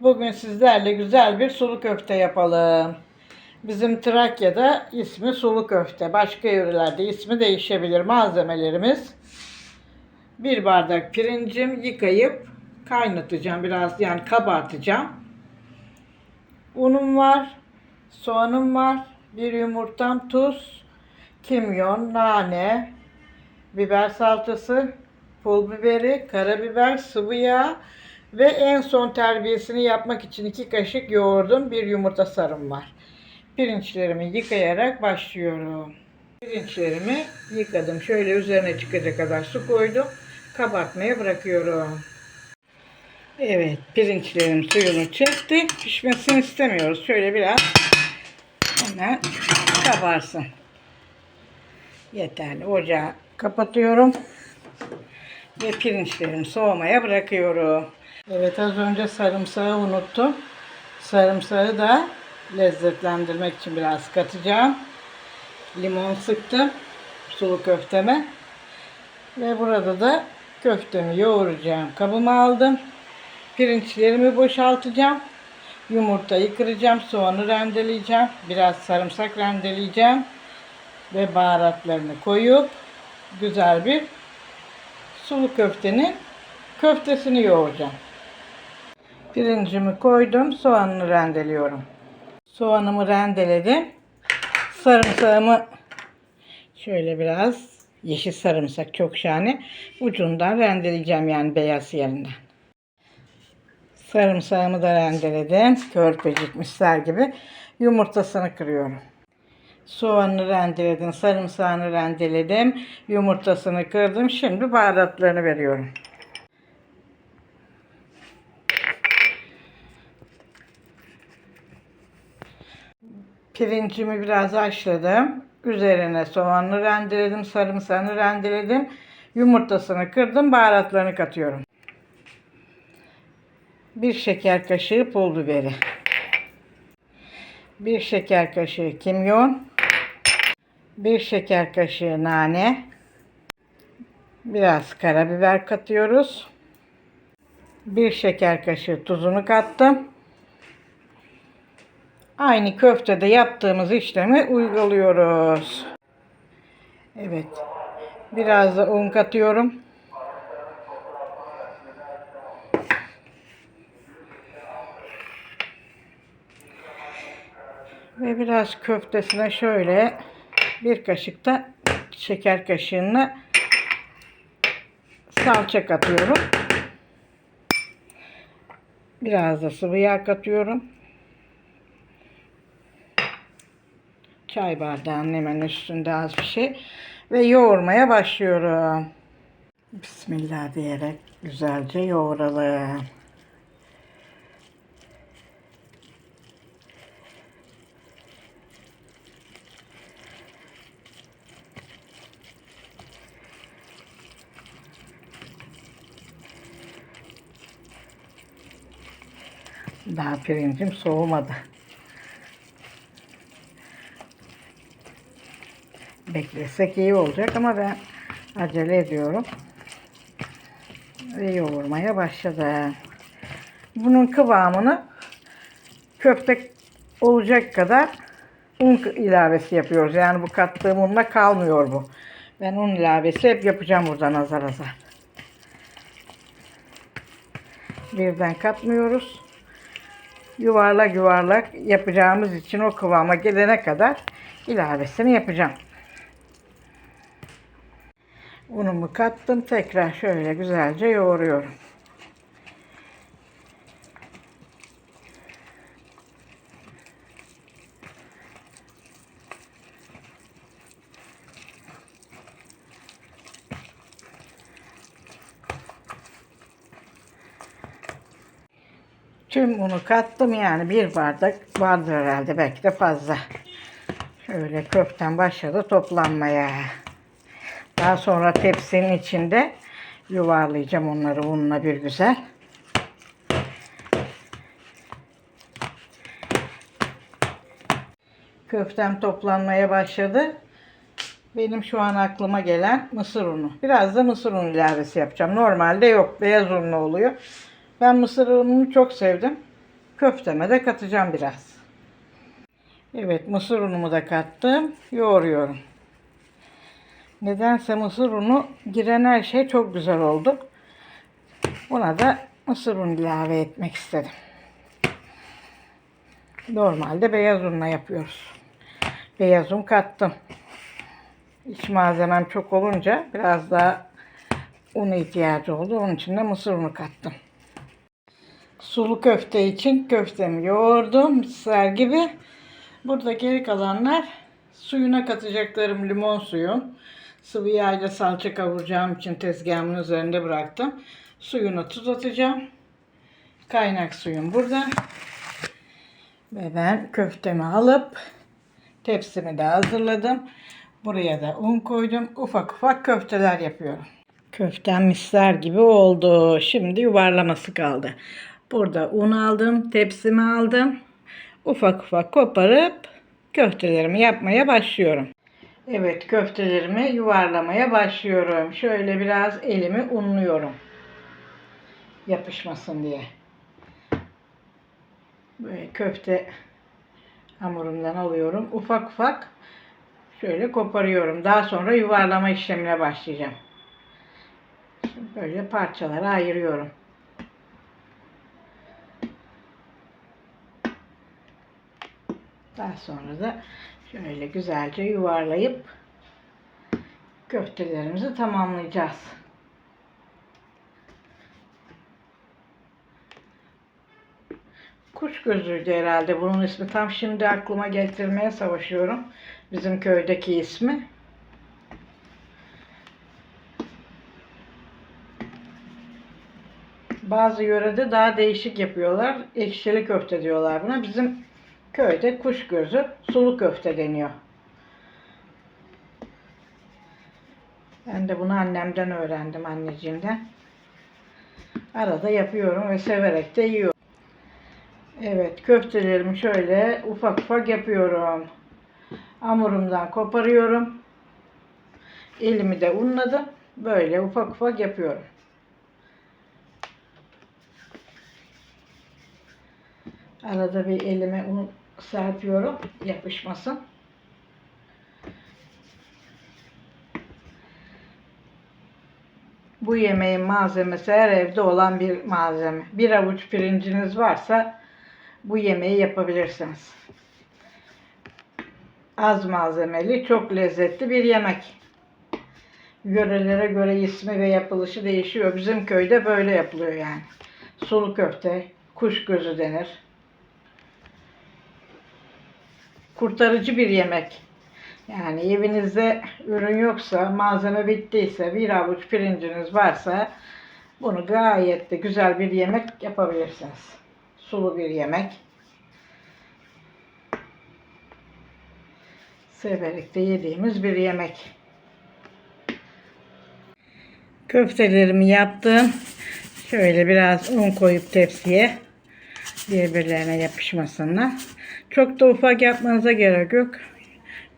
Bugün sizlerle güzel bir sulu köfte yapalım. Bizim Trakya'da ismi sulu köfte. Başka yörelerde ismi değişebilir. Malzemelerimiz bir bardak pirincim yıkayıp kaynatacağım biraz yani kabartacağım. Unum var, soğanım var, bir yumurtam, tuz, kimyon, nane, biber salçası, pul biberi, karabiber, sıvı yağ ve en son terbiyesini yapmak için iki kaşık yoğurdum, bir yumurta sarım var. Pirinçlerimi yıkayarak başlıyorum. Pirinçlerimi yıkadım. Şöyle üzerine çıkacak kadar su koydum. Kabartmaya bırakıyorum. Evet, pirinçlerim suyunu çekti. Pişmesini istemiyoruz. Şöyle biraz hemen kabarsın. Yeterli. Ocağı kapatıyorum. Ve pirinçlerimi soğumaya bırakıyorum. Evet az önce sarımsağı unuttum. Sarımsağı da lezzetlendirmek için biraz katacağım. Limon sıktım sulu köfteme. Ve burada da köftemi yoğuracağım. Kabıma aldım. Pirinçlerimi boşaltacağım. Yumurtayı kıracağım. Soğanı rendeleyeceğim. Biraz sarımsak rendeleyeceğim. Ve baharatlarını koyup güzel bir sulu köftenin köftesini yoğuracağım. Pirincimi koydum. Soğanını rendeliyorum. Soğanımı rendeledim. Sarımsağımı şöyle biraz yeşil sarımsak çok şahane. Ucundan rendeleyeceğim yani beyaz yerinden. Sarımsağımı da rendeledim. Körpecik misler gibi. Yumurtasını kırıyorum. Soğanını rendeledim, sarımsağını rendeledim, yumurtasını kırdım. Şimdi baharatlarını veriyorum. Pirincimi biraz haşladım. Üzerine soğanını rendeledim, sarımsağını rendeledim. Yumurtasını kırdım, baharatlarını katıyorum. Bir şeker kaşığı pul biberi. Bir şeker kaşığı kimyon. Bir şeker kaşığı nane. Biraz karabiber katıyoruz. Bir şeker kaşığı tuzunu kattım. Aynı köftede yaptığımız işlemi uyguluyoruz. Evet. Biraz da un katıyorum. Ve biraz köftesine şöyle bir kaşık da şeker kaşığına salça katıyorum. Biraz da sıvı yağ katıyorum. Çay bardağının hemen üstünde az bir şey. Ve yoğurmaya başlıyorum. Bismillah diyerek güzelce yoğuralım. Daha pirincim soğumadı. Beklesek iyi olacak ama ben acele ediyorum. Ve yoğurmaya başladı. Bunun kıvamını köfte olacak kadar un ilavesi yapıyoruz. Yani bu kattığım unla kalmıyor bu. Ben un ilavesi hep yapacağım buradan azar azar. Birden katmıyoruz yuvarlak yuvarlak yapacağımız için o kıvama gelene kadar ilavesini yapacağım. Unumu kattım. Tekrar şöyle güzelce yoğuruyorum. Tüm unu kattım yani bir bardak vardır herhalde belki de fazla. Şöyle köften başladı toplanmaya. Daha sonra tepsinin içinde yuvarlayacağım onları unla bir güzel. Köftem toplanmaya başladı. Benim şu an aklıma gelen mısır unu. Biraz da mısır unu ilavesi yapacağım. Normalde yok. Beyaz unlu oluyor. Ben mısır ununu çok sevdim. Köfteme de katacağım biraz. Evet mısır unumu da kattım. Yoğuruyorum. Nedense mısır unu giren her şey çok güzel oldu. Buna da mısır unu ilave etmek istedim. Normalde beyaz unla yapıyoruz. Beyaz un kattım. İç malzemem çok olunca biraz daha un ihtiyacı oldu. Onun için de mısır unu kattım. Sulu köfte için köftemi yoğurdum. Misler gibi. Burada geri kalanlar suyuna katacaklarım limon suyu. Sıvı yağ ile salça kavuracağım için tezgahımın üzerinde bıraktım. Suyuna tuz atacağım. Kaynak suyum burada. Ve ben köftemi alıp tepsimi de hazırladım. Buraya da un koydum. Ufak ufak köfteler yapıyorum. Köftem misler gibi oldu. Şimdi yuvarlaması kaldı. Burada un aldım, tepsimi aldım. Ufak ufak koparıp köftelerimi yapmaya başlıyorum. Evet köftelerimi yuvarlamaya başlıyorum. Şöyle biraz elimi unluyorum. Yapışmasın diye. Böyle köfte hamurumdan alıyorum. Ufak ufak şöyle koparıyorum. Daha sonra yuvarlama işlemine başlayacağım. Böyle parçalara ayırıyorum. Daha sonra da şöyle güzelce yuvarlayıp köftelerimizi tamamlayacağız. Kuş gözüydü herhalde bunun ismi. Tam şimdi aklıma getirmeye savaşıyorum. Bizim köydeki ismi. Bazı yörede daha değişik yapıyorlar. Ekşili köfte diyorlar buna. Bizim köyde kuş gözü sulu köfte deniyor. Ben de bunu annemden öğrendim anneciğimden. Arada yapıyorum ve severek de yiyorum. Evet köftelerimi şöyle ufak ufak yapıyorum. Hamurumdan koparıyorum. Elimi de unladım. Böyle ufak ufak yapıyorum. Arada bir elime un serpiyorum yapışmasın. Bu yemeğin malzemesi her evde olan bir malzeme. Bir avuç pirinciniz varsa bu yemeği yapabilirsiniz. Az malzemeli, çok lezzetli bir yemek. Yörelere göre ismi ve yapılışı değişiyor. Bizim köyde böyle yapılıyor yani. Sulu köfte, kuş gözü denir. Kurtarıcı bir yemek. Yani evinizde ürün yoksa, malzeme bittiyse, bir avuç pirinciniz varsa bunu gayet de güzel bir yemek yapabilirsiniz. Sulu bir yemek. Severek de yediğimiz bir yemek. Köftelerimi yaptım. Şöyle biraz un koyup tepsiye birbirlerine yapışmasınlar. Çok da ufak yapmanıza gerek yok.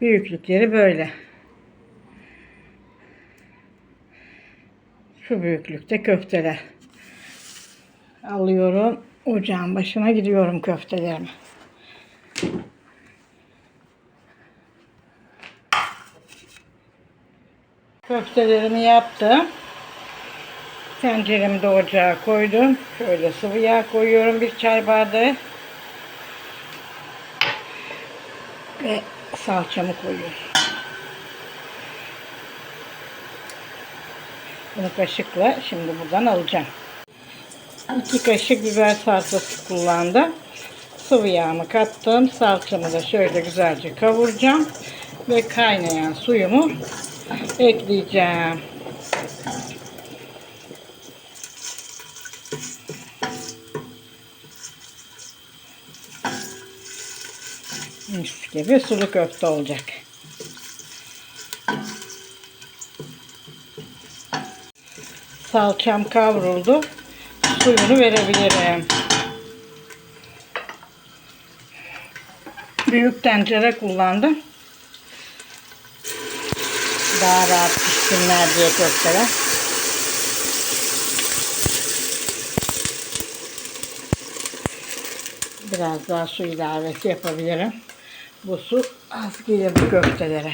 Büyüklükleri böyle. Şu büyüklükte köfteler. Alıyorum. Ocağın başına gidiyorum köftelerimi. Köftelerimi yaptım. Tenceremi de ocağa koydum. Şöyle sıvı yağ koyuyorum bir çay bardağı. Ve salçamı koyuyorum. Bunu kaşıkla şimdi buradan alacağım. 2 kaşık biber salçası kullandım. Sıvı yağımı kattım. Salçamı da şöyle güzelce kavuracağım. Ve kaynayan suyumu ekleyeceğim. Mis gibi sulu köfte olacak. Salçam kavruldu. Suyunu verebilirim. Büyük tencere kullandım. Daha rahat pişsinler diye köfteler. Biraz daha su ilavesi yapabilirim. Bu su az gelir bu köftelere.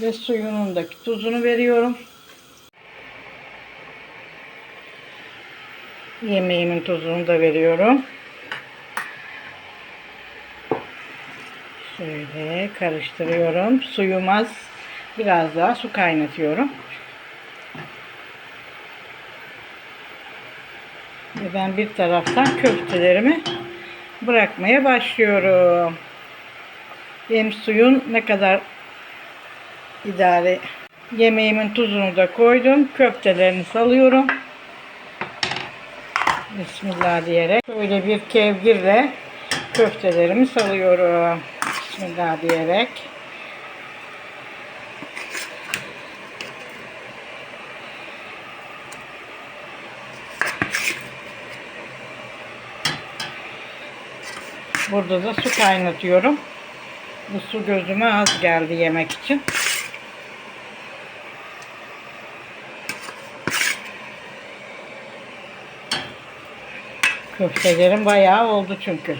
Ve suyunundaki tuzunu veriyorum. Yemeğimin tuzunu da veriyorum. Şöyle karıştırıyorum. Suyum az. Biraz daha su kaynatıyorum. Ve ben bir taraftan köftelerimi bırakmaya başlıyorum. Benim suyun ne kadar idare yemeğimin tuzunu da koydum. Köftelerini salıyorum. Bismillah diyerek böyle bir kevgirle köftelerimi salıyorum. Bismillah diyerek. Burada da su kaynatıyorum. Bu su gözüme az geldi yemek için. Köftelerim bayağı oldu çünkü.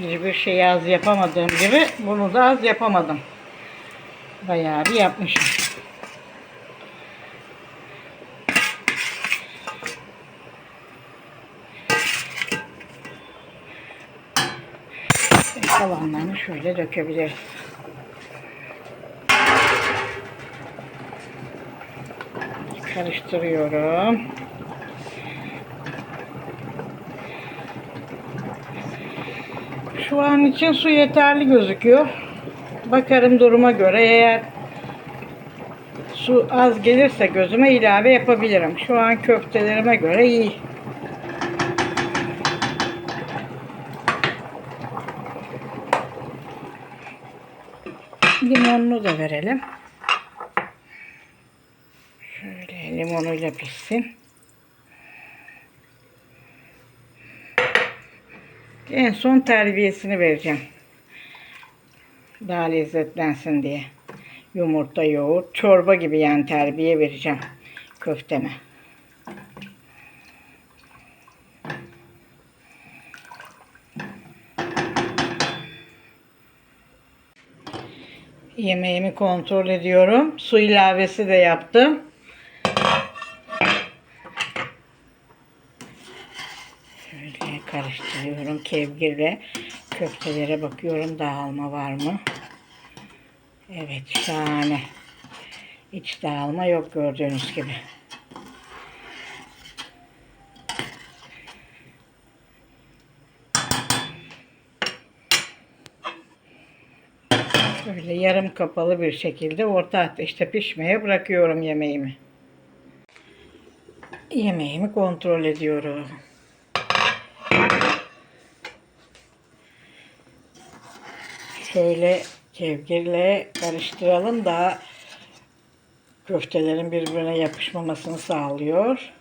Hiçbir şeyi az yapamadığım gibi bunu da az yapamadım. Bayağı bir yapmışım. Kalanlarını şöyle dökebiliriz. Karıştırıyorum. Şu an için su yeterli gözüküyor. Bakarım duruma göre eğer su az gelirse gözüme ilave yapabilirim. Şu an köftelerime göre iyi. Da verelim. Şöyle limonuyla pişsin. En son terbiyesini vereceğim. Daha lezzetlensin diye. Yumurta, yoğurt, çorba gibi yani terbiye vereceğim köfteme. Yemeğimi kontrol ediyorum. Su ilavesi de yaptım. Şöyle karıştırıyorum kevgirle. Köftelere bakıyorum dağılma var mı? Evet şahane. Hiç dağılma yok gördüğünüz gibi. Böyle yarım kapalı bir şekilde orta ateşte pişmeye bırakıyorum yemeğimi. Yemeğimi kontrol ediyorum. Şöyle kevgirle karıştıralım da köftelerin birbirine yapışmamasını sağlıyor.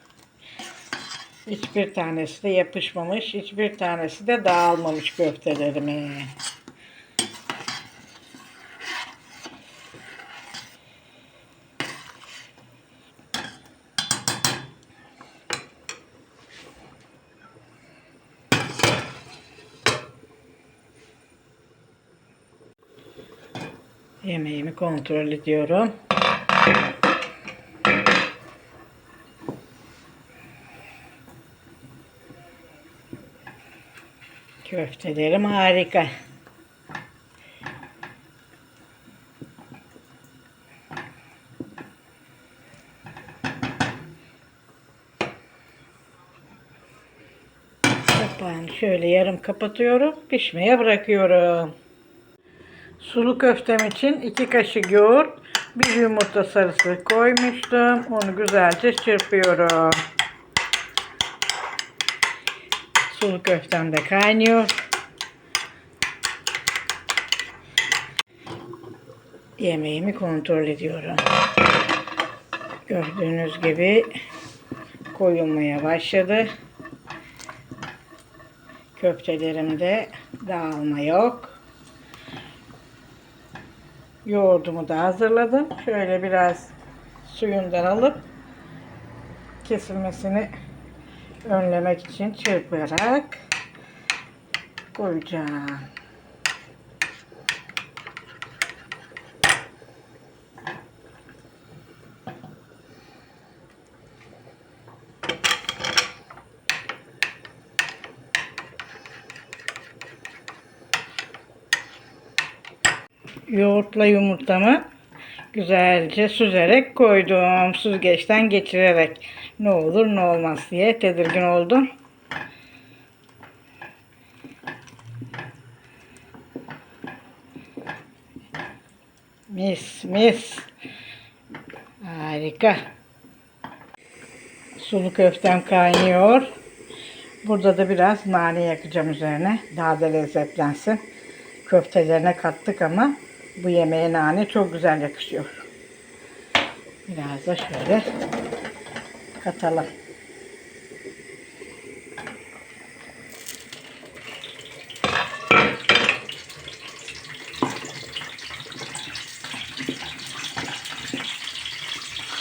Hiçbir tanesi de yapışmamış, hiçbir tanesi de dağılmamış köftelerimin. Yemeğimi kontrol ediyorum. Köftelerim harika. Kapağını şöyle yarım kapatıyorum. Pişmeye bırakıyorum. Sulu köftem için 2 kaşık yoğurt, bir yumurta sarısı koymuştum. Onu güzelce çırpıyorum. Sulu köftem de kaynıyor. Yemeğimi kontrol ediyorum. Gördüğünüz gibi koyulmaya başladı. Köftelerimde dağılma yok. Yoğurdumu da hazırladım. Şöyle biraz suyundan alıp kesilmesini önlemek için çırparak koyacağım. Yoğurtla yumurtamı güzelce süzerek koydum. Süzgeçten geçirerek ne olur ne olmaz diye tedirgin oldum. Mis mis. Harika. Sulu köftem kaynıyor. Burada da biraz nane yakacağım üzerine. Daha da lezzetlensin. Köftelerine kattık ama bu yemeğe nane çok güzel yakışıyor. Biraz da şöyle katalım.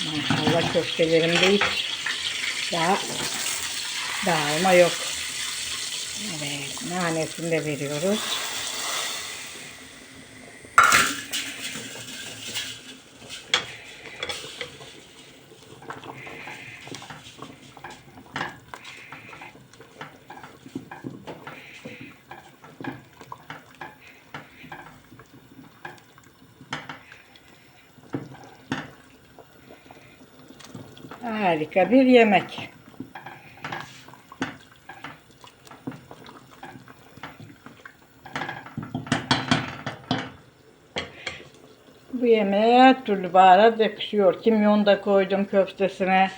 Maşallah köftelerimde hiç daha dağılma yok. Evet, nanesini de veriyoruz. Harika bir yemek. Bu yemeğe her türlü baharat yakışıyor. Kimyon da koydum köftesine.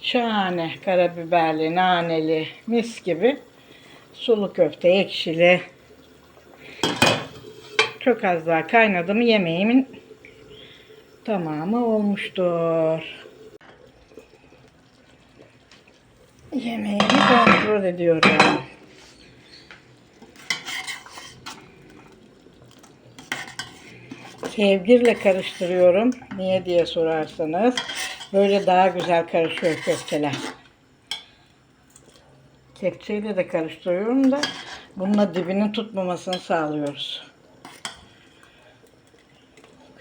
Şahane karabiberli, naneli, mis gibi. Sulu köfte, ekşili. Çok az daha kaynadı mı yemeğimin tamamı olmuştur. Yemeğimi kontrol ediyorum. Sevgirle karıştırıyorum. Niye diye sorarsanız. Böyle daha güzel karışıyor köfteler. Kepçeyle de karıştırıyorum da bununla dibinin tutmamasını sağlıyoruz.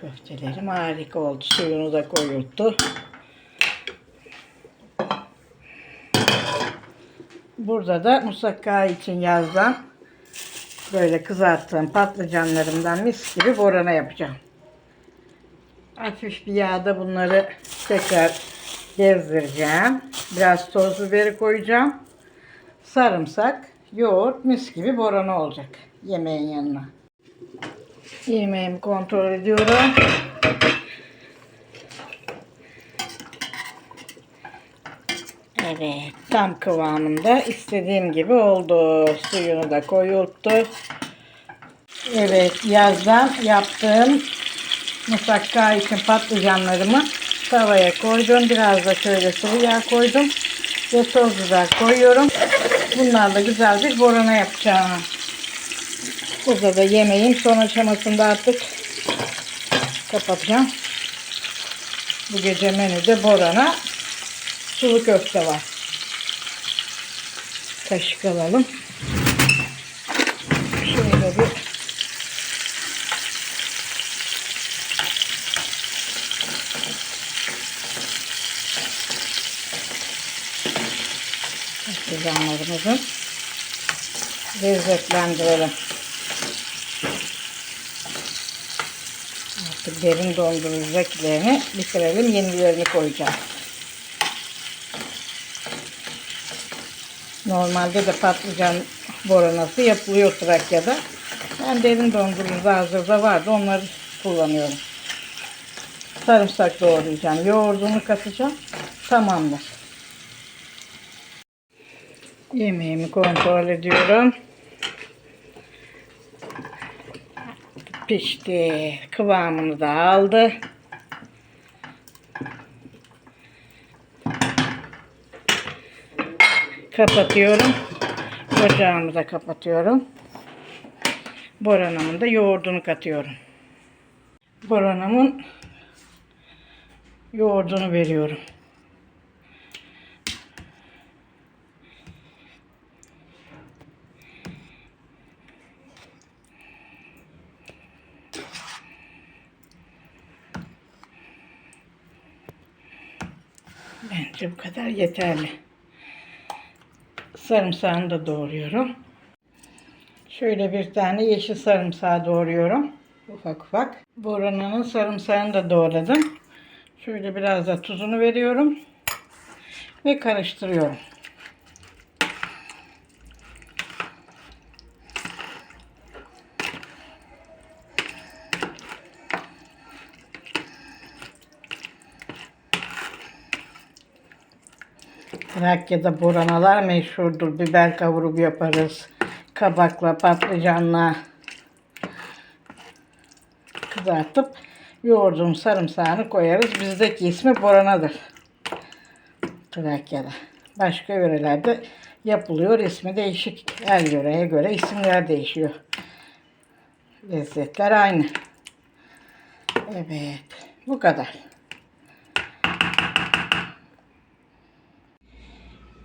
Köftelerim harika oldu. Suyunu da koyuldu. Burada da musakka için yazdan böyle kızarttığım patlıcanlarımdan mis gibi borana yapacağım. Hafif bir yağda bunları tekrar gezdireceğim. Biraz toz biberi koyacağım. Sarımsak, yoğurt mis gibi borana olacak yemeğin yanına. Yemeğimi kontrol ediyorum. Evet, tam kıvamında istediğim gibi oldu. Suyunu da koyuldu. Evet, yazdan yaptığım musakka için patlıcanlarımı tavaya koydum. Biraz da şöyle sıvı yağ koydum. Ve toz biber koyuyorum. Bunlarla güzel bir borana yapacağım. Burada da yemeğin son aşamasında artık kapatacağım. Bu gece menüde borana sulu köfte var. Kaşık alalım. Şöyle bir patlıcanlarımızı lezzetlendirelim. Artık derin dondurucudakilerini bitirelim. Yenilerini koyacağım. Normalde de patlıcan boranası yapılıyor Trakya'da. Ben derin dondurucuda hazırda vardı. Onları kullanıyorum. Sarımsak doğrayacağım. Yoğurdunu katacağım. Tamamdır. Yemeğimi kontrol ediyorum. Pişti. Kıvamını da aldı. kapatıyorum. Ocağımıza kapatıyorum. Boranamın da yoğurdunu katıyorum. Boranamın yoğurdunu veriyorum. Bence bu kadar yeterli. Sarımsağını da doğruyorum. Şöyle bir tane yeşil sarımsağı doğruyorum. Ufak ufak. Borananın sarımsağını da doğradım. Şöyle biraz da tuzunu veriyorum. Ve karıştırıyorum. Trakya'da boranalar meşhurdur. Biber kavurup yaparız. Kabakla, patlıcanla kızartıp yoğurdun sarımsağını koyarız. Bizdeki ismi boranadır. Trakya'da. Başka yörelerde yapılıyor. İsmi değişik. Her yöreye göre isimler değişiyor. Lezzetler aynı. Evet. Bu kadar.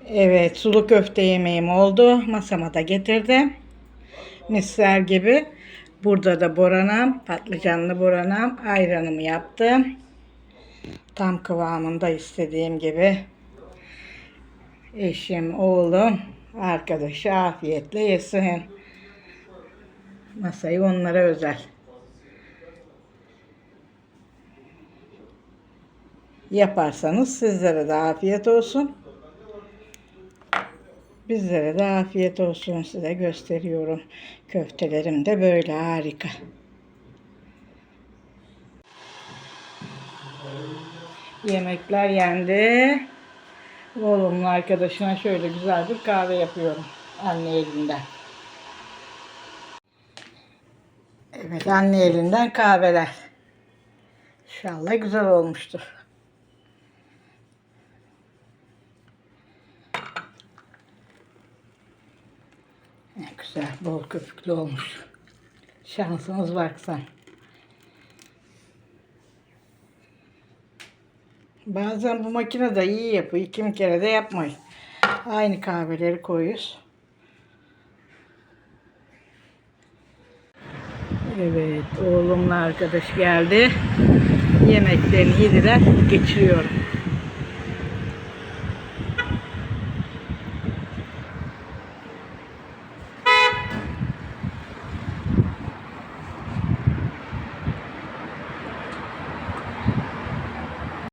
Evet, sulu köfte yemeğim oldu. Masama da getirdim. Misler gibi. Burada da boranam, patlıcanlı boranam, ayranımı yaptım. Tam kıvamında istediğim gibi. Eşim, oğlum, arkadaşı afiyetle yesin. Masayı onlara özel. Yaparsanız sizlere de afiyet olsun. Bizlere de afiyet olsun size gösteriyorum. Köftelerim de böyle harika. Yemekler yendi. Oğlumun arkadaşına şöyle güzel bir kahve yapıyorum. Anne elinden. Evet anne elinden kahveler. İnşallah güzel olmuştur. Ne güzel, bol köpüklü olmuş. Şansınız varsa. Bazen bu makine de iyi yapıyor. İki kere de yapmayın. Aynı kahveleri koyuyoruz. Evet, oğlumla arkadaş geldi. Yemeklerini yediler. Geçiriyorum.